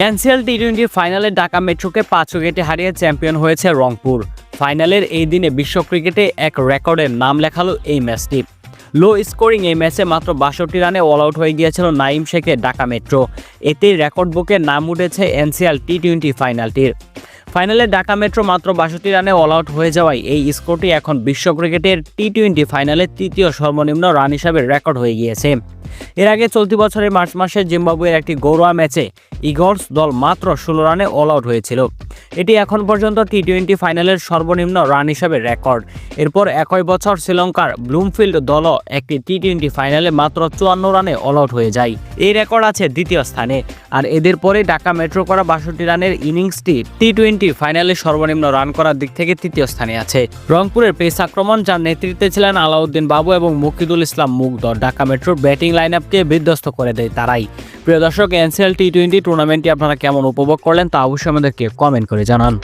NCL T twenty ফাইনালে ঢাকা মেট্রোকে পাঁচ উইকেটে হারিয়ে চ্যাম্পিয়ন হয়েছে রংপুর। ফাইনালের এই দিনে বিশ্ব ক্রিকেটে এক রেকর্ডের নাম লেখালো এই ম্যাচটি। লো স্কোরিং এই ম্যাচে মাত্র বাষট্টি রানে অল আউট হয়ে গিয়েছিল নাইম শেখের ঢাকা মেট্রো। এতেই রেকর্ড বুকে নাম উঠেছে এনসিএল টি টোয়েন্টি ফাইনালটির। ফাইনালে ঢাকা মেট্রো মাত্র বাষট্টি রানে অল আউট হয়ে যাওয়ায় এই স্কোরটি এখন বিশ্ব ক্রিকেটের টি টোয়েন্টি ফাইনালে তৃতীয় সর্বনিম্ন রান হিসাবে রেকর্ড হয়ে গিয়েছে। এর আগে চলতি বছরের মার্চ মাসে জিম্বাবুয়ের একটি গৌরয়া ম্যাচে ইগলস দল মাত্র ষোলো রানে অল আউট হয়েছিল। এটি এখন পর্যন্ত টি টোয়েন্টি ফাইনালের সর্বনিম্ন রান হিসাবে রেকর্ড এরপর একই বছর শ্রীলঙ্কার ব্লুমফিল্ড দলও একটি টি টোয়েন্টি ফাইনালে মাত্র চুয়ান্ন রানে অল আউট হয়ে যায়। এই রেকর্ড আছে দ্বিতীয় স্থানে। আর এদের পরে ঢাকা মেট্রো করা বাষট্টি রানের ইনিংসটি টি টোয়েন্টি ফাইনালে সর্বনিম্ন রান করার দিক থেকে তৃতীয় স্থানে আছে। রংপুরের পেস আক্রমণ, যার নেতৃত্বে ছিলেন আলাউদ্দিন বাবু এবং মুকিদুল ইসলাম মুগ্ধ, ঢাকা মেট্রোর ব্যাটিং লাইন আপকে বিধ্বস্ত করে দেয় তারাই। প্রিয় দর্শক এনসিএল টি টোয়েন্টি টুর্নামেন্টটি আপনারা কেমন উপভোগ করলেন তা অবশ্যই আমাদেরকে কমেন্ট করে জানান।